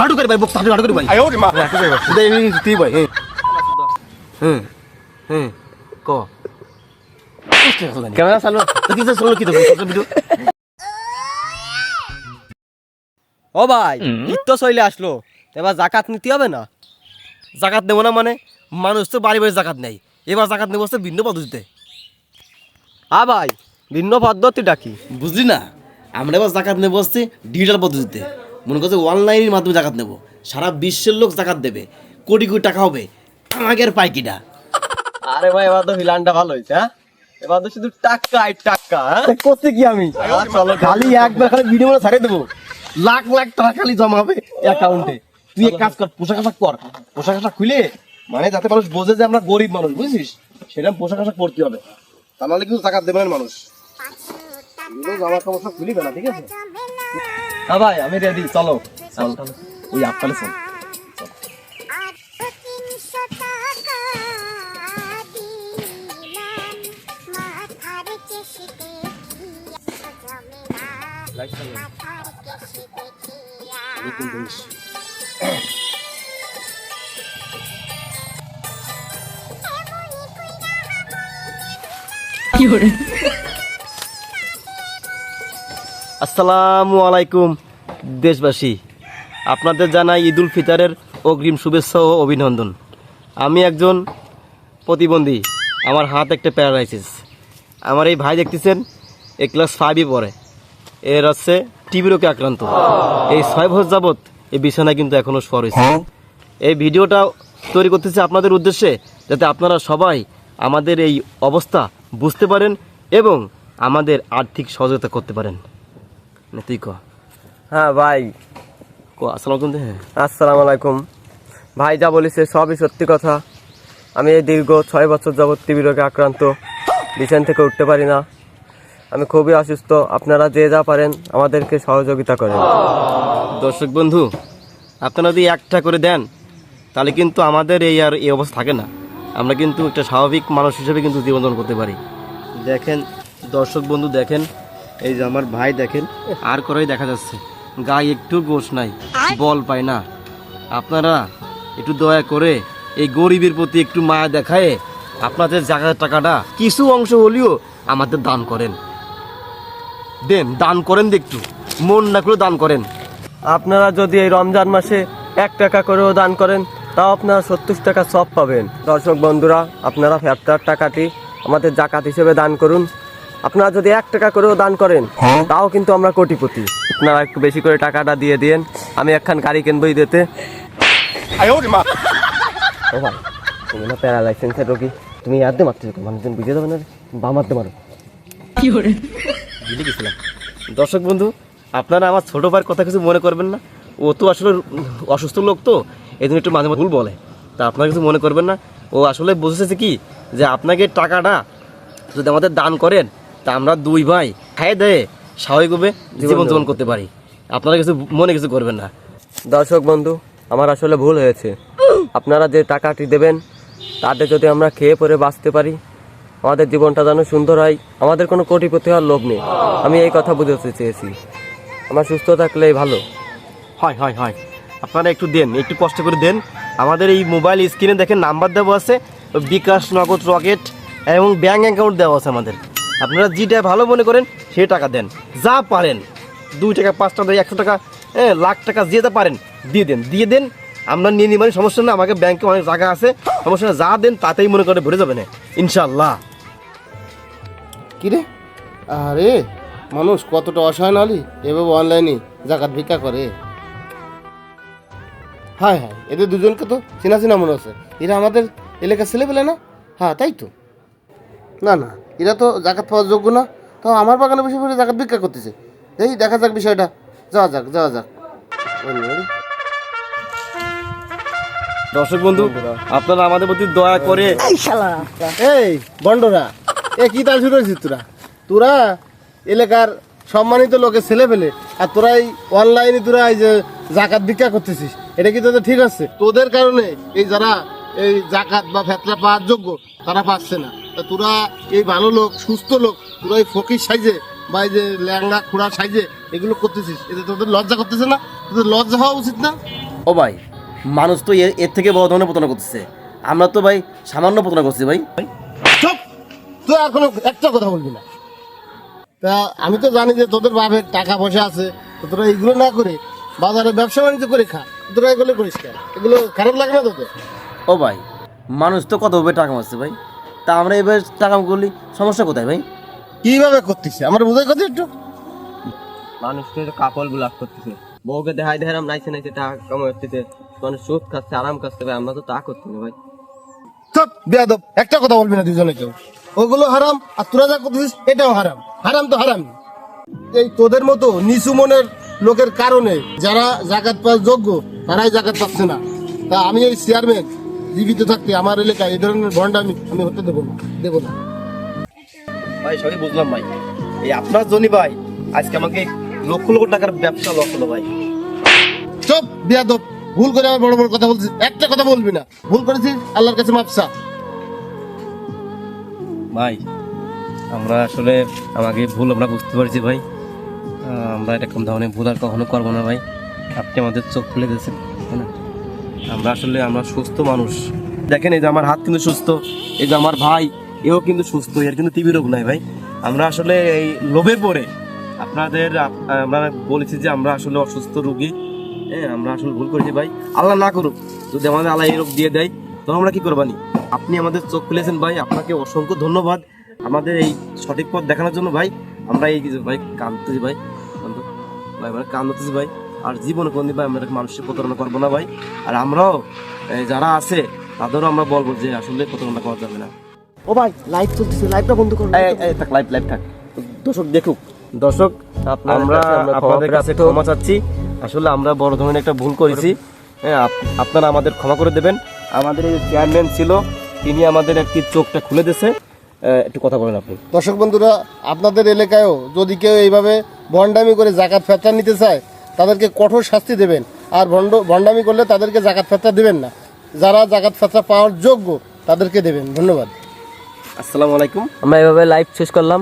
হাঁটু করে ভাই বক্স হাঁটু করে ভাই। হ্যাঁ হ্যাঁ ক। ও ভাই ঈদ তো আসলো। এবার জাকাত নিতে হবে না। জাকাত নেব না মানে মানুষ তো বাড়ি বাড়ি জাকাত নেই এবার জাকাত নেব তো ভিন্ন পদ্ধতিতে। আ ভাই ভিন্ন পদ্ধতি ডাকি বুঝলি না? আমরা এবার জাকাত নেব আসছি ডিজিটাল পদ্ধতিতে। মনে করছে অনলাইনের মাধ্যমে জাকাত নেব। সারা বিশ্বের লোক জাকাত দেবে। কোটি কোটি টাকা হবে। আগের পাইকিটা আরে ভাই এবার তো হিলানটা ভালো হয়েছে হ্যাঁ? এবার তো শুধু টাকা আর টাকা হ্যাঁ? করতে কি আমি? চলো খালি একবার খালি ভিডিও করে ছাড়িয়ে দেবো। লাখ লাখ টাকা খালি জমা হবে অ্যাকাউন্টে তুই এক কাজ কর পোশাক আশাক কর পোশাক আশাক খুলে মানে যাতে মানুষ বোঝে যে আমরা গরিব মানুষ বুঝছিস? সেটা পোশাক আশাক করতে হবে। তা নাহলে কিন্তু টাকা দেবে না মানুষ। জামা কাপড় সব খুলিবে না ঠিক আছে? হ্যাঁ ভাই আমি রেডি চলো। চল ওই আপকালে চল। কি। আসসালামু আলাইকুম দেশবাসী। আপনাদের জানাই ঈদুল ফিতরের অগ্রিম শুভেচ্ছা ও অভিনন্দন। আমি একজন প্রতিবন্ধী আমার হাত একটা প্যারালাইসিস। আমার এই ভাই দেখতেছেন এ ক্লাস ফাইভে পড়ে। এর হচ্ছে টিবি রোগে আক্রান্ত। এই ছয় বছর যাবৎ এই বিছানায় কিন্তু এখনও শোয়া রয়েছে। এই ভিডিওটা তৈরি করতেছে আপনাদের উদ্দেশ্যে যাতে আপনারা সবাই আমাদের এই অবস্থা বুঝতে পারেন এবং আমাদের আর্থিক সহযোগিতা করতে পারেন। না তুই ক হ্যাঁ ভাই। ক আসসালাম আলাইকুম হ্যাঁ আসসালামু আলাইকুম। ভাই যা বলিছে সবই সত্যি কথা। আমি এই দীর্ঘ ছয় বছর যাবৎ টিবি রোগে আক্রান্ত। বিছান থেকে উঠতে পারি না। আমি খুবই অসুস্থ। আপনারা যে যা পারেন আমাদেরকে সহযোগিতা করেন। দর্শক বন্ধু আপনারা যদি একটা করে দেন তাহলে কিন্তু আমাদের এই আর এই অবস্থা থাকে না। আমরা কিন্তু একটা স্বাভাবিক মানুষ হিসেবে কিন্তু জীবনযাপন করতে পারি। দেখেন দর্শক বন্ধু দেখেন এই যে আমার ভাই দেখেন, আর করেই দেখা যাচ্ছে। গায়ে একটু গোশ নাই, বল পায় না। আপনারা একটু দয়া করে এই গরিবের প্রতি একটু মায়া দেখায় আপনাদের জায়গার টাকাটা কিছু অংশ হলেও আমাদের দান করেন। দেন, দান করেন দেখটু মন না করে দান করেন। আপনারা যদি এই রমজান মাসে এক টাকা করেও দান করেন, তাও আপনারা সত্তর টাকা সব পাবেন। দর্শক বন্ধুরা, আপনারা ফ্যাপটার টাকাটি আমাদের জাকাত হিসেবে দান করুন। আপনারা যদি এক টাকা করেও দান করেন হ্যাঁ। তাও কিন্তু আমরা কোটিপতি। আপনারা একটু বেশি করে টাকাটা দিয়ে দিন আমি একখান গাড়ি কিনবই দিতে তুমি না রোগী। তুমি আর মারতে মারতে মানুষজন বুঝে দেবে না বাম হাতে মারো। কি করে? বুঝে গেছিলাম। দর্শক বন্ধু আপনারা আমার ছোটো ভাইয়ের কথা কিছু মনে করবেন না। ও তো আসলে অসুস্থ লোক তো এই জন্য একটু মাঝে মাঝে ভুল বলে। তা আপনারা কিছু মনে করবেন না। ও আসলে বুঝেছে কি? যে আপনাকে টাকাটা যদি আমাদের দান করেন তা আমরা দুই ভাই খাই দেয়ে স্বাভাবিকভাবে জীবন জীবনযাপন করতে পারি। আপনারা কিছু মনে কিছু করবেন না। দর্শক বন্ধু আমার আসলে ভুল হয়েছে। আপনারা যে টাকাটি দেবেন তাতে যদি আমরা খেয়ে পরে বাঁচতে পারি আমাদের জীবনটা যেন সুন্দর হয় আমাদের কোনো কোটিপতি হওয়ার লোভ নেই। আমি এই কথা বুঝতে চেয়েছি। আমার সুস্থ থাকলেই ভালো। হয় হয় হয়। আপনারা একটু দেন একটু কষ্ট করে দেন। আমাদের এই মোবাইল স্ক্রিনে দেখেন নাম্বার দেওয়া আছে বিকাশ নগদ রকেট এবং ব্যাঙ্ক অ্যাকাউন্ট দেওয়া আছে আমাদের। আপনারা যেটা ভালো মনে করেন সেই টাকা দেন। যা পারেন, দুই টাকা, পাঁচ টাকা, একশো টাকা হ্যাঁ লাখ টাকা যেতে পারেন, দিয়ে দেন। দিয়ে দেন, আমরা নিয়ে নিই মানে সমস্যা না, আমাকে ব্যাংকে অনেক জায়গা আছে, সমস্যা না, যা দেন, তাতেই মনে করে ভরে যাবে না ইনশাল্লাহ কিরে আরে, মানুষ কতটা অসহায় নালি, এভাবে অনলাইনে জাকাত ভিক্ষা করে। হ্যাঁ হ্যাঁ এদের দুজনকে তো চেনা চেনা মনে হচ্ছে এরা আমাদের এলাকার ছেলেপেলে না? হ্যাঁ তাই তো। না না এরা তো জাকাত পাওয়ার যোগ্য না। তো আমার বাগানে বসে বসে জাকাত ভিক্ষা করতেছে। এই দেখা যাক বিষয়টা। যাওয়া যাক যাওয়া যাক। দর্শক বন্ধু আপনারা আমাদের প্রতি দয়া করে এই বন্ডরা এ কি তাল শুরু হয়েছিস তোরা? তোরা এলাকার সম্মানিত লোকের ছেলে পেলে আর তোরা এই অনলাইনে তোরা এই যে জাকাত ভিক্ষা করতেছিস এটা কি তোদের ঠিক আছে? তোদের কারণে এই যারা এই জাকাত বা ফেতরা পাওয়ার যোগ্য তারা পাচ্ছে না। তা তোরা এই ভালো লোক সুস্থ লোক তোরা এই ফকির সাইজে বা এই যে ল্যাংড়া খুঁড়া সাইজে এগুলো করতেছিস এতে তোদের লজ্জা করতেছে না? তোদের লজ্জা হওয়া উচিত না? ও ভাই মানুষ তো এর এর থেকে বড় ধরনের প্রতারণা করতেছে। আমরা তো ভাই সামান্য প্রতারণা করছি ভাই। চুপ! তুই আর কোনো একটা কথা বলবি না। তা আমি তো জানি যে তোদের বাপের টাকা পয়সা আছে তো তোরা এগুলো না করে বাজারে ব্যবসা বাণিজ্য করে খা। তোরা এগুলো করিস কেন? এগুলো খারাপ লাগে না তোদের? ও ভাই মানুষ তো কত কতভাবে টাকা মারছে ভাই? তা আমরা এবার টাকা করলি সমস্যা কোথায় ভাই? কীভাবে করতেছে? আমার বোঝাই কথা একটু। মানুষ তো কাপড় গুলাপ করতেছে বউকে দেখাই দেখাম নাইছে নাইছে টাকা কামাইতেছে মানুষ সুদ খাচ্ছে আরাম খাচ্ছে ভাই আমরা তো তা করতে না ভাই। চুপ বেয়াদব। একটা কথা বলবি না দুজনে কেউ। ওগুলো হারাম আর তোরা যা করতেছিস এটাও হারাম। হারাম তো হারাম। এই তোদের মতো নিচু মনের লোকের কারণে যারা জাকাত পাওয়ার যোগ্য তারাই জাকাত পাচ্ছে না। তা আমি এই চেয়ারম্যান জীবিত থাকতে আমার এলাকায় এই ধরনের বন্ড আমি আমি হতে দেবো না দেবো না। ভাই সবই বুঝলাম ভাই। এই আপনার জন্য ভাই আজকে আমাকে লক্ষ লক্ষ টাকার ব্যবসা লস হলো ভাই। চুপ বেয়াদব। ভুল করে আমার বড় বড় কথা বলছিস। একটা কথা বলবি না। ভুল করেছিস আল্লাহর কাছে মাপসা ভাই আমরা আসলে আমাকে ভুল আমরা বুঝতে পারছি ভাই। আমরা এরকম ধরনের ভুল আর কখনো করব না ভাই। আপনি আমাদের চোখ খুলে দিয়েছেন? আমরা আসলে আমরা সুস্থ মানুষ। দেখেন এই যে আমার হাত কিন্তু সুস্থ, এই যে আমার ভাই, এও কিন্তু সুস্থ, এর কিন্তু টিবি রোগ নাই ভাই। আমরা আসলে এই লোভে পড়ে। আপনাদের আমরা বলেছি যে আমরা আসলে অসুস্থ রোগী। হ্যাঁ আমরা আসলে ভুল করেছি ভাই। আল্লাহ না করুক, যদি আমাদের আল্লাহ এই রোগ দিয়ে দেয়, তখন আমরা কি করবানি আপনি আমাদের চোখ খুলেছেন ভাই, আপনাকে অসংখ্য ধন্যবাদ। আমাদের এই সঠিক পথ দেখানোর জন্য ভাই, আমরা এই ভাই কাঁদতেছি ভাই। ভাই, আমরা কান্দতেছি ভাই। আর জীবনে কোনদিন ভাই আমরা মানুষের প্রতারণা করব না ভাই। আর আমরাও যারা আছে তাদেরও আমরা বলব যে আসলে প্রতারণা করা যাবে না। ও ভাই লাইভ চলতেছে লাইভটা বন্ধ করুন এই, এই, থাক লাইভ লাইভ থাক। দর্শক দেখুক। দর্শক আমরা আপনাদের কাছে ক্ষমা চাচ্ছি। আসলে আমরা বড় ধরনের একটা ভুল করেছি। হ্যাঁ আপ- আপনারা আমাদের ক্ষমা করে দেবেন। আমাদের এই চেয়ারম্যান ছিল তিনি আমাদের একটি চোখটা খুলে দিয়েছে। একটু কথা বলেন আপনি। দর্শক বন্ধুরা আপনাদের এলাকায়ও যদি কেউ এইভাবে ভণ্ডামি করে জাকাত ফেতরা নিতে চায় তাদেরকে কঠোর শাস্তি দেবেন। আর ভণ্ড ভণ্ডামি করলে তাদেরকে জাকাত ফাত্রা দেবেন না। যারা জাকাত ফেতরা পাওয়ার যোগ্য তাদেরকে দেবেন। ধন্যবাদ। আসসালামু আলাইকুম। আমরা এভাবে লাইভ শেষ করলাম।